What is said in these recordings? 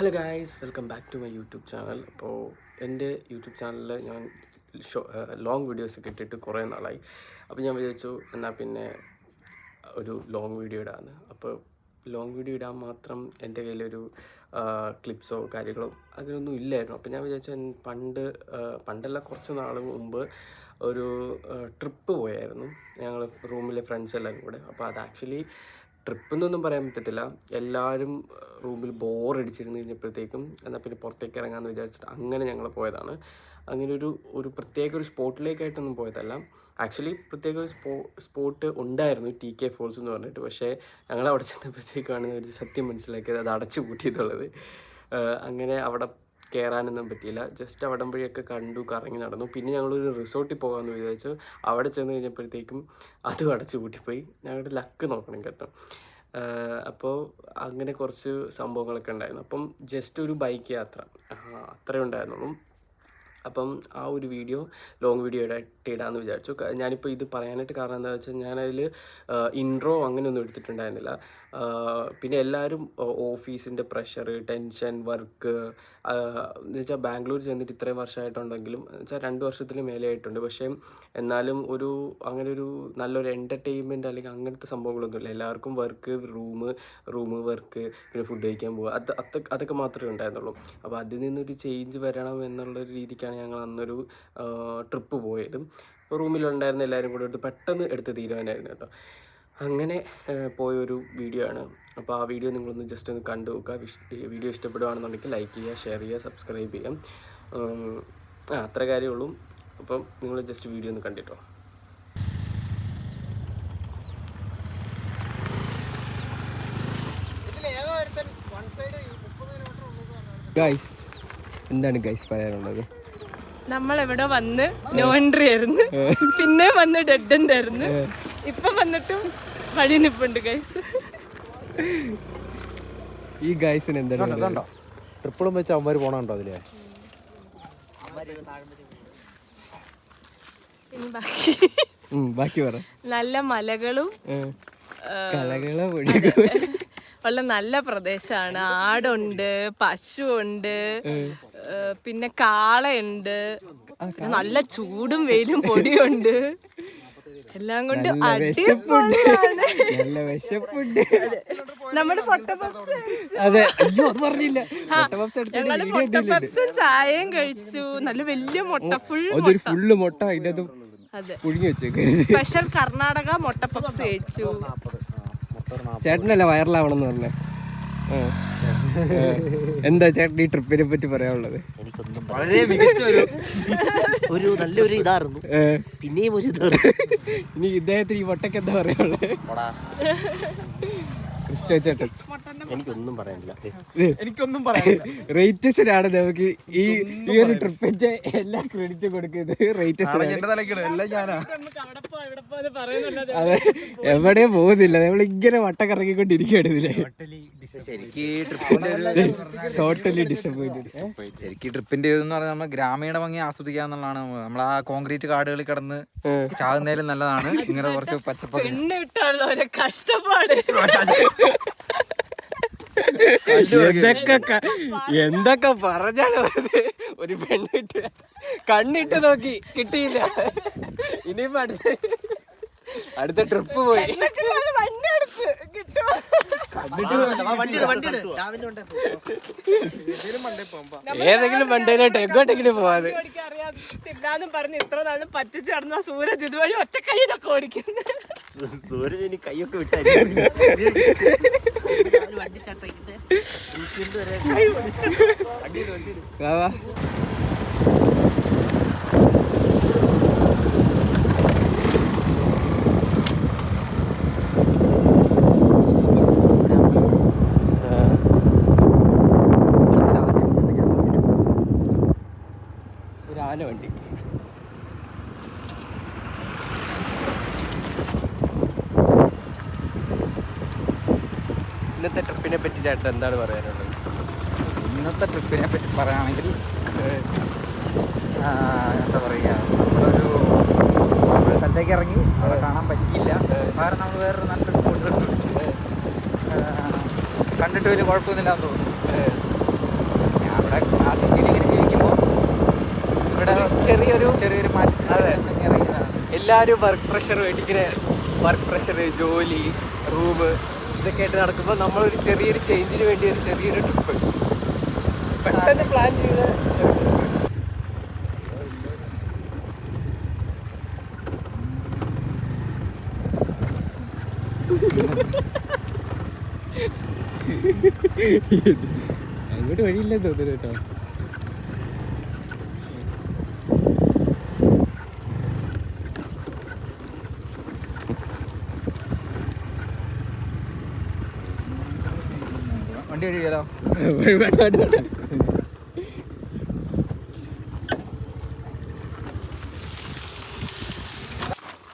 Hello guys welcome back to my YouTube channel അപ്പോൾ എന്റെ YouTube ചാനലിൽ ഞാൻ ഷോ ലോങ് വീഡിയോസ് ഒക്കെ ഇട്ടിട്ട് കുറേ നാളായി. അപ്പോൾ ഞാൻ വിചാരിച്ചു എന്നാൽ പിന്നെ ഒരു ലോങ് വീഡിയോ ഇടാമെന്ന് അപ്പോൾ ലോങ് വീഡിയോ ഇടാൻ മാത്രം എന്റെ കയ്യിലൊരു ക്ലിപ്സോ കാര്യങ്ങളോ അങ്ങനെയൊന്നും ഇല്ലായിരുന്നു. അപ്പോൾ ഞാൻ വിചാരിച്ചു പണ്ട് പണ്ടല്ല കുറച്ച് നാൾ മുമ്പ് ഒരു ട്രിപ്പ് പോയായിരുന്നു. ഞങ്ങൾ റൂമിലെ ഫ്രണ്ട്സ് എല്ലാവരും കൂടെ. അപ്പോൾ അത് ആക്ച്വലി ട്രിപ്പ് എന്നൊന്നും പറയാൻ പറ്റത്തില്ല. എല്ലാവരും റൂമിൽ ബോറടിച്ചിരുന്ന് കഴിഞ്ഞപ്പോഴത്തേക്കും എന്നാൽ പിന്നെ പുറത്തേക്ക് ഇറങ്ങാമെന്ന് വിചാരിച്ചിട്ട് അങ്ങനെ ഞങ്ങൾ പോയതാണ്. അങ്ങനെ ഒരു ഒരു പ്രത്യേക ഒരു സ്പോട്ടിലേക്കായിട്ടൊന്നും പോയതല്ല. ആക്ച്വലി പ്രത്യേക ഒരു സ്പോ സ്പോട്ട് ഉണ്ടായിരുന്നു ടി കെ ഫോൾസ് എന്ന് പറഞ്ഞിട്ട്. പക്ഷേ ഞങ്ങൾ അവിടെ ചെന്നപ്പോഴത്തേക്കാണ് ഒരു സത്യം മനസ്സിലാക്കിയത് അത് അടച്ചു കൂട്ടിയിട്ടുള്ളത് അങ്ങനെ അവിടെ കയറാനൊന്നും പറ്റിയില്ല. ജസ്റ്റ് അവിടം വഴിയൊക്കെ കണ്ടു കറങ്ങി നടന്നു. പിന്നെ ഞങ്ങളൊരു റിസോർട്ടിൽ പോകാമെന്ന് വിചാരിച്ചു. അവിടെ ചെന്ന് കഴിഞ്ഞപ്പോഴത്തേക്കും അതും അടച്ചു കൂട്ടിപ്പോയി ഞങ്ങളുടെ ലക്ക് നോക്കണം കേട്ടോ. അപ്പോൾ അങ്ങനെ കുറച്ച് സംഭവങ്ങളൊക്കെ ഉണ്ടായിരുന്നു. അപ്പം ജസ്റ്റ് ഒരു ബൈക്ക് യാത്ര. അത്രേ ഉണ്ടായിരുന്നുള്ളൂ. അപ്പം ആ ഒരു വീഡിയോ ലോങ് വീഡിയോ ആയിട്ട് ഇടാമെന്ന് വിചാരിച്ചു. ഞാനിപ്പോൾ ഇത് പറയാനായിട്ട് കാരണം എന്താ വെച്ചാൽ ഞാനതിൽ ഇൻട്രോ അങ്ങനെയൊന്നും എടുത്തിട്ടുണ്ടായിരുന്നില്ല. പിന്നെ എല്ലാവരും ഓഫീസിന്റെ പ്രഷർ ടെൻഷൻ വർക്ക് എന്ന് വെച്ചാൽ ബാംഗ്ലൂർ ചെന്നിട്ട് ഇത്രയും വർഷമായിട്ടുണ്ടെങ്കിലും വെച്ചാൽ രണ്ട് വർഷത്തിന് മേലെ ആയിട്ടുണ്ട്. പക്ഷേ എന്നാലും ഒരു അങ്ങനെ ഒരു നല്ലൊരു എന്റർടൈൻമെന്റ് അല്ലെങ്കിൽ അങ്ങനത്തെ സംഭവങ്ങളൊന്നുമില്ല. എല്ലാവർക്കും വർക്ക് റൂം റൂം വർക്ക് പിന്നെ ഫുഡ് കഴിക്കാൻ പോകുക അത് അതൊക്കെ മാത്രമേ ഉണ്ടായിരുന്നുള്ളൂ. അപ്പോൾ അതിൽ നിന്നൊരു ചേഞ്ച് വരണം എന്നുള്ളൊരു രീതിക്കാണ് ഞങ്ങൾ അന്നൊരു ട്രിപ്പ് പോയത്. റൂമിലുണ്ടായിരുന്ന എല്ലാവരും കൂടെ എടുത്ത് പെട്ടെന്ന് എടുത്ത തീരുമാനമായിരുന്നു കേട്ടോ. അങ്ങനെ പോയൊരു വീഡിയോ ആണ്. അപ്പോൾ ആ വീഡിയോ നിങ്ങളൊന്ന് ജസ്റ്റ് ഒന്ന് കണ്ടു നോക്കുക. വീഡിയോ ഇഷ്ടപ്പെടുകയാണെന്നുണ്ടെങ്കിൽ ലൈക്ക് ചെയ്യുക ഷെയർ ചെയ്യുക സബ്സ്ക്രൈബ് ചെയ്യാം ഉം, ആ അത്ര കാര്യമുള്ളൂ. അപ്പം നിങ്ങൾ ജസ്റ്റ് വീഡിയോ ഒന്ന് കണ്ടിട്ടോ. ഗൈസ് എന്താണ് ഗൈസ് പറയാനുള്ളത്? നമ്മൾ ഇവിടെ വന്ന് നോ എൻട്രി ആയിരുന്നു. പിന്നെ വന്ന് ഡെഡ് എൻഡ് ആയിരുന്നു. ഇപ്പം വന്നിട്ടും വഴി നിപ്പുണ്ട് ഗൈസ് ഈ ഗൈസിന് എന്താ ട്രിപ്പിളും വെച്ച് അവന്മാർ പോണുണ്ടോ അതിലേ? ബാക്കി പറ. നല്ല മലകളും കലകള ഉള്ള നല്ല പ്രദേശമാണ്. ആടുണ്ട് പശു ഏഹ് പിന്നെ കാളയുണ്ട്. നല്ല ചൂടും വെയിലും പൊടിയുണ്ട്. എല്ലാം കൊണ്ട് അടിപൊളിയാണ്. നല്ല വിശപ്പുണ്ട്. നമ്മുടെ പൊട്ടപ്പപ്സ് അതെ. അയ്യോ അത് പറഞ്ഞില്ല. ഞങ്ങൾ പൊട്ടപ്പപ്സും ചായയും കഴിച്ചു. നല്ല വലിയ മുട്ട ഫുൾ അതൊരു ഫുള്ള് മുട്ട അതിന്റെ അത്. അതെ പുഴുങ്ങി വെച്ചേക്കരുത് സ്പെഷ്യൽ കർണാടക മുട്ടപ്പപ്സ് കഴിച്ചു. ചേട്ടനല്ല വൈറലാവണം എന്ന് പറഞ്ഞേ. എന്താ ചേട്ടൻ ഈ ട്രിപ്പിനെ പറ്റി പറയാനുള്ളത്? എനിക്കൊന്നും വളരെ മികച്ച ഒരു ഒരു നല്ലൊരു ഇതായിരുന്നു. പിന്നെയും ഒരു ഇതായിരുന്നു. ഇനി ഇദ്ദേഹത്തിന് ഈ വട്ടക്ക് എന്താ പറയാനുള്ളത്? ക്രിസ്റ്റോ ചേട്ടൻ എനിക്കൊന്നും പറയാനില്ല. എനിക്കൊന്നും പറയാനില്ല. റേറ്റസിനാണ് നമുക്ക് ഈ ഈ ഒരു ട്രിപ്പിന്റെ എല്ലാ ക്രെഡിറ്റും കൊടുക്കുന്നത് റേറ്റസിനാണ് എന്റെ തലക്കിടും എല്ലാം ഞാനാ. അതെ എവിടെയും പോകുന്നില്ല. നമ്മൾ ഇങ്ങനെ വട്ടം കറങ്ങിക്കൊണ്ടിരിക്കുകയാണ് ഇതിലെ ശരിക്ക് ട്രിപ്പിന്റെ ടോട്ടലി ഡിസപ്പോയിന്റഡ് ശരിക്കും ട്രിപ്പിന്റെ എന്ന് പറഞ്ഞാൽ നമ്മൾ ഗ്രാമീണ ഭംഗി ആസ്വദിക്കുക എന്നുള്ളതാണ് നമ്മൾ ആ കോൺക്രീറ്റ് കാടുകളിൽ കിടന്ന് ചാകുന്നതിലും നല്ലതാണ്. ഇങ്ങനെ കുറച്ച് പച്ചപ്പ് കഷ്ടപ്പാട്. എന്തൊക്കെ എന്തൊക്കെ പറഞ്ഞാലോ ഒരു പെണ്ണിട്ട് കണ്ണിട്ട് നോക്കി കിട്ടിയില്ല. ഇനിയിപ്പോ അടുത്ത അടുത്ത ട്രിപ്പ് പോയി. വണ്ടി ഏതെങ്കിലും വണ്ടിയിലോട്ട് എങ്ങോട്ടെങ്കിലും പോവാതെ. ഓടിക്കാൻ അറിയാം തിന്നാന്നും പറഞ്ഞ് ഇത്ര നാളും പറ്റിച്ച് നടന്ന സൂരജ് ഇതുവഴി ഒറ്റ കൈയിലൊക്കെ ഓടിക്കുന്നു. സൂരജ് ഇനി കൈയൊക്കെ വിട്ടായിരുന്നു പറ്റി ചേട്ടൻ എന്താണ് പറയാനുള്ളത്? ഇന്നത്തെ ട്രിപ്പിനെ പറ്റി പറയുകയാണെങ്കിൽ എന്താ പറയുക നമ്മളൊരു ഒരു സ്ഥലത്തേക്ക് ഇറങ്ങി അവിടെ കാണാൻ പറ്റിയില്ല. കാരണം നമ്മൾ വേറൊരു നല്ല സ്പോട്ട് കണ്ടു വിളിച്ചു കണ്ടിട്ട് വലിയ കുഴപ്പമൊന്നുമില്ല എന്ന് തോന്നുന്നു. ഞാൻ അവിടെ ആ സിറ്റിയിൽ ഇങ്ങനെ ജീവിക്കുമ്പോൾ ഇവിടെ ചെറിയൊരു ചെറിയൊരു മാറ്റം അതെ. എല്ലാവരും വർക്ക് പ്രഷർ വേണ്ടിങ്ങനെ വർക്ക് പ്രഷർ ജോലി റൂം ഇതൊക്കെ ആയിട്ട് നടക്കുമ്പോൾ നമ്മളൊരു ചെറിയൊരു ചേഞ്ചിന് വേണ്ടി ഒരു ചെറിയൊരു ട്രിപ്പ് പെട്ടെന്ന് പ്ലാൻ ചെയ്ത് അങ്ങോട്ട് വഴിയില്ലെന്ന് തോന്നുന്നു കേട്ടോ. വണ്ടി കഴിയാലോ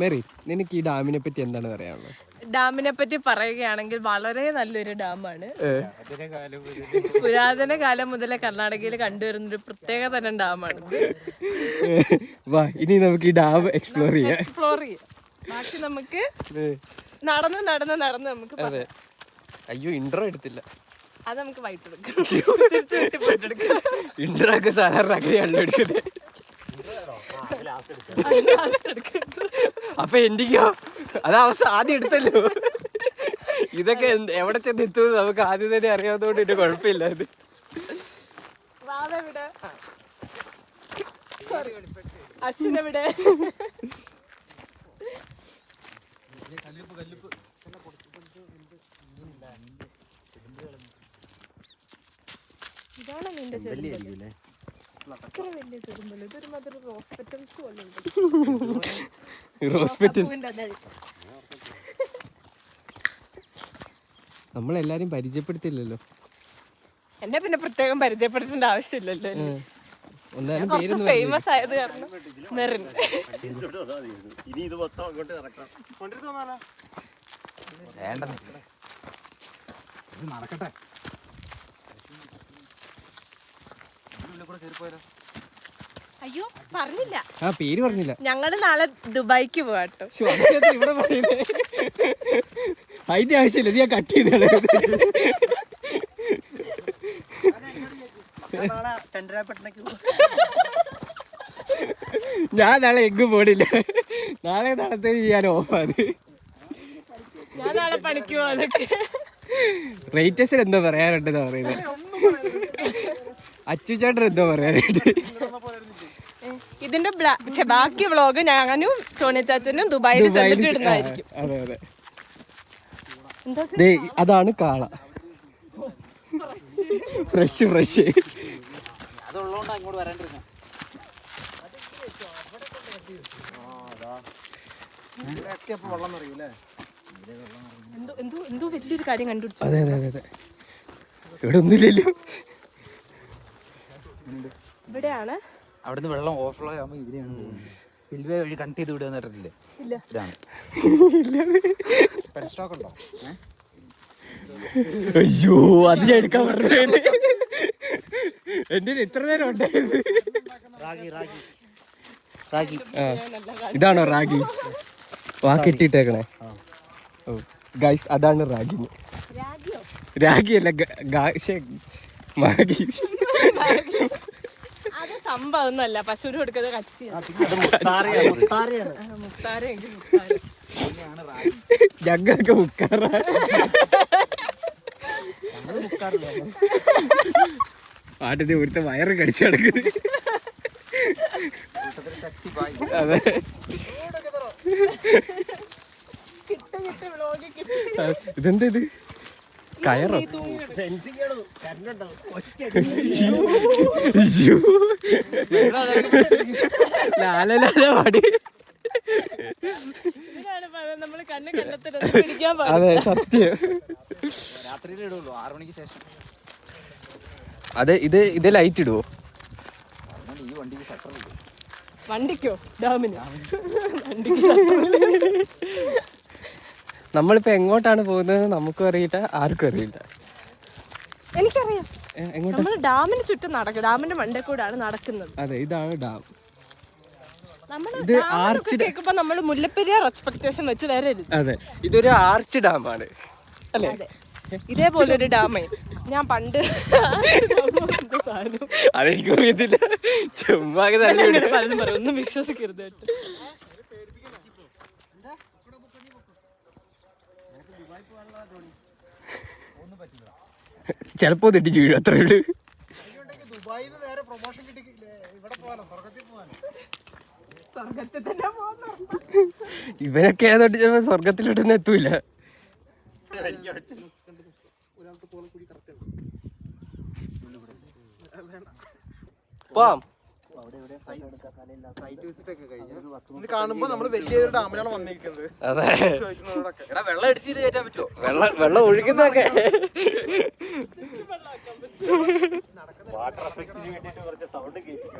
മേറി നിനക്ക് ഈ ഡാമിനെ പറ്റി എന്താണ് പറയാനുള്ളത്? ഡാമിനെ പറ്റി പറയുകയാണെങ്കിൽ വളരെ നല്ലൊരു ഡാമാണ്. പുരാതന കാലം മുതലേ കർണാടകയിൽ കണ്ടുവരുന്ന ഒരു പ്രത്യേക തരം ഡാമാണ്. വാ ഇനി നമുക്ക് ഈ ഡാം എക്സ്പ്ലോർ ചെയ്യാം. എക്സ്പ്ലോർ ചെയ്യാം. ബാക്കി നമുക്ക് നടന്ന് നടന്ന് നടന്ന് നമുക്ക് അതെ. അയ്യോ ഇൻട്രോ എടുത്തില്ല. അത് നമുക്ക് തിരിച്ച് വീട്ടിൽ ഒക്കെ സാധാരണ അങ്ങനെയാണല്ലോ എടുക്കുന്നത് അപ്പൊ എന്റിക്കോ അത് അവസ്ഥ ആദ്യം എടുത്തല്ലോ. ഇതൊക്കെ എന്ത്- എവിടെ ചെന്ന് എത്തുമെന്ന് നമുക്ക് ആദ്യം തന്നെ അറിയാവുന്നതുകൊണ്ട് ഇത് കുഴപ്പമില്ല അത്. വാവെവിടെ സോറി അശ്വിനെവിടെ ഇതാണ് നിന്റെ ചെറുമ്പൽ അത്ര വലിയ ചെറുമ്പൽ ഇതൊരു മാതിരി ഹോസ്പിറ്റൽസ് പോലെ ഉണ്ട് ഹോസ്പിറ്റൽ പൂവിന്റെ അതേ. നമ്മളെല്ലാരും പരിചയപ്പെടുത്തില്ലല്ലോ. എന്നെ പിന്നെ പ്രത്യേകം പരിചയപ്പെടുത്തേണ്ട ആവശ്യമില്ലല്ലോ ഫേമസ് ആയത് കാരണം മെറിൻ. ഇനി ഇത് മൊത്തം അങ്ങോട്ട് നടക്കണം വേണ്ട ഇത് നടക്കട്ടെ അയ്യോ പറഞ്ഞില്ല. ആ പേര് പറഞ്ഞില്ല. ഞങ്ങൾ നാളെ ദുബായിക്ക് പോവാട്ടോ. ഇവിടെ പറയുന്നേ. അതിന്റെ ആവശ്യമില്ല ഇത് ഞാൻ കട്ട് ചെയ്ത്. ഞാൻ നാളെ എങ്ങും പോണില്ല. നാളെ നാളത്തെ ഞാൻ ഓഫാത് ഞാൻ നാളെ പണിക്ക് പോവാതൊക്കെ റേറ്റസിന് എന്താ പറയാനുണ്ടെന്ന് പറയുന്നത് അച്ചു ചേട്ടൻ എന്തോ പറയാനായിട്ട്. ഇതിന്റെ ബാക്കി വ്ളോഗ് ഞാനും ടോണി ചാച്ചനും ദുബായിൽ അതെ അതെ. ദേ, അതാണ് കാള. Fresh fresh. എന്തോ എന്തോ എന്തോ വലിയൊരു കാര്യം കണ്ടുപിടിച്ചു. അതെ അതെ അതെ. ഇവിടെ ഒന്നുമില്ലല്ലോ. ഇവിടെയാണ്. അവിടുന്ന് വെള്ളം ഓവർഫ്ലോ ആകുമ്പോൾ ഇതിനെയാണ് സ്പിൽവേ വഴി കണക്ട് ചെയ്ത് വിടുക ഇതാണ്. പെൻ സ്റ്റോക്ക് ഉണ്ടോ? അയ്യോ അത് ഞാൻ എടുക്കാൻ പറഞ്ഞു എന്റെ ഇത്ര നേരം ഉണ്ടായത് റാഗി റാഗി. റാഗി. ഇതാണോ റാഗി? വാ കെട്ടിട്ടേക്കണേ ഗൈസ് അതാണ് റാഗി. രാഗിയല്ല മാഗി. സംഭവം ഒന്നുമല്ല പശുവിന് കൊടുക്കുന്നത് കച്ചിയാണ് മുത്താരെങ്കിൽ മുത്താര ഞങ്ങൾക്ക് മുക്കാറ. പാട്ടിന്റെ ഒരുത്ത വയറ് കടിച്ചു കിടക്കുന്നത് അതെ. ഇതെന്താ ഇത്? കയറോ? ഫെൻസിങ് ആണ്. കറണ്ട് ഉണ്ടാവും ഒറ്റ അയ്യോ. ലാല ലാല പാടി ഇതിനാണ് പറയുന്നത് നമ്മൾ കണ്ണ് കണ്ടെത്തരുത് പിടിക്കാൻ പാടില്ല അതെ സത്യം. അതെ ഇത് ഇത് ലൈറ്റ് ഇടുവോ? വണ്ടിക്ക് ഡാമിന്? നമ്മളിപ്പോ എങ്ങോട്ടാണ് പോകുന്നത് നമുക്കും അറിയില്ല ആർക്കും അറിയില്ല. എനിക്കറിയാം. നമ്മൾ ഡാമിന് ചുറ്റും നടക്കും. ഡാമിന്റെ മണ്ടേ കൂടാണ് നടക്കുന്നത്. അതെ ഇതാണ് ഡാം. ഇത് കേൾക്കുമ്പോ നമ്മൾ മുല്ലപ്പെരിയാർ എക്സ്പെക്ടേഷൻ വെച്ച് വരരുത്. അതെ ഇതൊരു ആർച്ച് ഡാമാണ്. അല്ലേ? ഇതേപോലെ ഒരു ഡാമേ. ഞാൻ പണ്ട്. അതെനിക്കും അറിയത്തില്ല ചുമ്മാ ഒന്നും വിശ്വസിക്കരുത് കേട്ടോ. ചിലപ്പോ തെറ്റിച്ച് വീഴും അത്രേ ഉള്ളൂ. ഇവനൊക്കെ ഏതോട്ട് ചിലപ്പോ സ്വർഗത്തിലോട്ടൊന്നും എത്തൂല. പോവാം. കാണുമ്പോ നമ്മൾ വലിയൊരു ഡാമിലാണ് വന്നിരിക്കുന്നത്. അതെ. ചോദിക്കുന്നവരോടൊക്കെ. എടാ വെള്ളം അടിച്ച് ഇത് കയറ്റാൻ പറ്റുമോ വെള്ളം വെള്ളം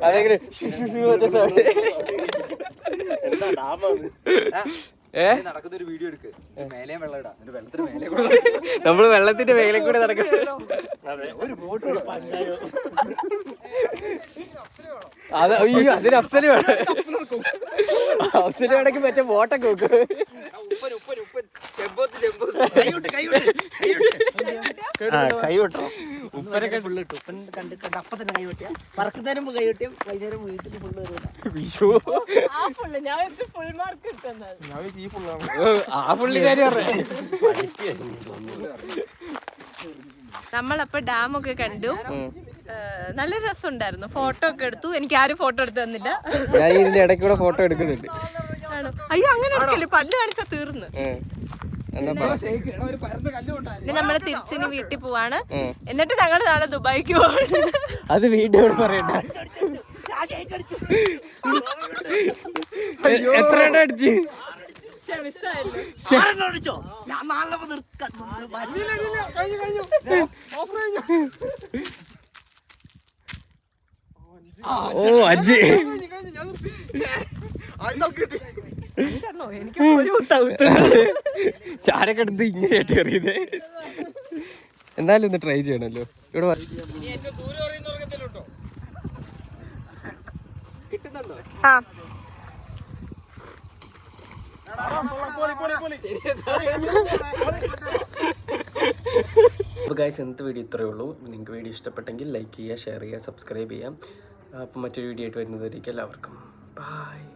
അതെങ്ങനെ? ഒരു വീഡിയോ എടുക്ക്. മേലെയും വെള്ളം ഇടാം. എന്നിട്ട് വെള്ളത്തിന് മേലെ കൂടെ. നമ്മൾ വെള്ളത്തിന്റെ മേലെ കൂടെ നടക്കുന്നത്. അത് അയ്യോ അതിന് അഫ്സൽ വേണം. അഫ്സൽ വേണമെങ്കിൽ മറ്റേ ബോട്ടൊക്കെ വെക്കും ഉപ്പൻ ഉപ്പൻ ഉപ്പൻ. ചെമ്പോത്ത് ചെമ്പോത്ത്. കൈ വിട്ടോ ഉപ്പനൊക്കെ ഫുള്ള് ഇട്ടു ഉപ്പൻ കണ്ട് കണ്ട് അപ്പൊ തന്നെ മുമ്പ് വൈകുന്നേരം വീട്ടിൽ ഫുള്ള് ആ ഫുള്ള് ഞാൻ വെച്ച് ഫുൾ മാർക്ക് കിട്ടുന്നത് ആ പുള്ളിക്കാരി പറഞ്ഞേ നമ്മളപ്പോ ഡാമൊക്കെ ഒക്കെ കണ്ടു. നല്ല രസമുണ്ടായിരുന്നു. ഫോട്ടോ ഒക്കെ എടുത്തു. എനിക്ക് ആരും ഫോട്ടോ എടുത്തു തന്നില്ല. ഞാൻ ഇതിന്റെ ഇടയ്ക്ക് കൂടെ ഫോട്ടോ എടുക്കുന്നുണ്ട്. അയ്യോ അങ്ങനെ എടുക്കല്ലേ? പല്ല് കാണിച്ചാ തീർന്ന്. ഇനി നമ്മൾ തിരിച്ചിനി വീട്ടിൽ പോവാണ്. എന്നിട്ട് ഞങ്ങൾ നാളെ ദുബായിക്ക് പോവാണ്. അത് വീഡിയോ പറയണ്ട. എത്ര അടിച്ച്? ഞാൻ നാളെ ഓ കുത്താ ചാരൊക്കെ എടുത്ത് ഇങ്ങനെയായിട്ട് എറിയുന്നത് എന്നാലും ഒന്ന് ട്രൈ ചെയ്യണല്ലോ. ഇവിടെ അപ്പോൾ ഗൈസ് ഇന്നത്തെ വീഡിയോ ഇത്രയേ ഉള്ളൂ. നിങ്ങൾക്ക് വീഡിയോ ഇഷ്ടപ്പെട്ടെങ്കിൽ ലൈക്ക് ചെയ്യുക ഷെയർ ചെയ്യുക സബ്സ്ക്രൈബ് ചെയ്യാം അപ്പോൾ മറ്റൊരു വീഡിയോ ആയിട്ട് വരുന്നതായിരിക്കും എല്ലാവർക്കും. ബൈ